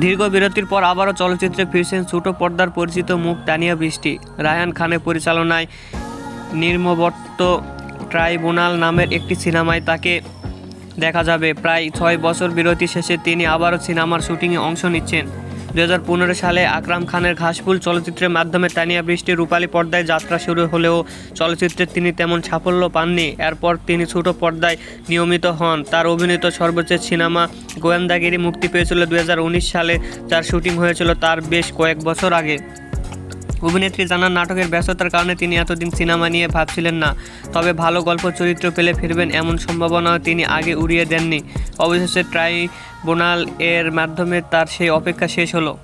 দীর্ঘ বিরতির পর আবারও চলচ্চিত্রে ফিরছেন ছোট পর্দার পরিচিত মুখ তানিয়া বৃষ্টি। রায়ান খানের পরিচালনায় নির্মবর্ত ট্রাইব্যুনাল নামের একটি সিনেমায় তাকে দেখা যাবে। প্রায় ছয় বছর বিরতি শেষে তিনি আবারও সিনেমার শুটিংয়ে অংশ নিচ্ছেন। দু হাজার পনেরো সালে আকরাম খানের ঘাসফুল চলচ্চিত্রের মাধ্যমে তানিয়া বৃষ্টি রূপালী পর্দায় যাত্রা শুরু হলেও চলচ্চিত্রে তিনি তেমন সাফল্য পাননি। এরপর তিনি ছোট পর্দায় নিয়মিত হন। তার অভিনীত সর্বোচ্চ সিনেমা গোয়েন্দাগিরি মুক্তি পেয়েছিল দু হাজার উনিশ সালে। যার শুটিং হয়েছিল তার বেশ কয়েক বছর আগে। অভিনেত্রী জানান, নাটকের ব্যস্ততার কারণে তিনি এতদিন সিনেমা নিয়ে ভাবছিলেন না। তবে ভালো গল্প চরিত্র পেলে ফিরবেন এমন সম্ভাবনাও তিনি আগে উড়িয়ে দেননি। অবশেষে ট্রাইব্যুনাল এর মাধ্যমে তার সেই অপেক্ষা শেষ হলো।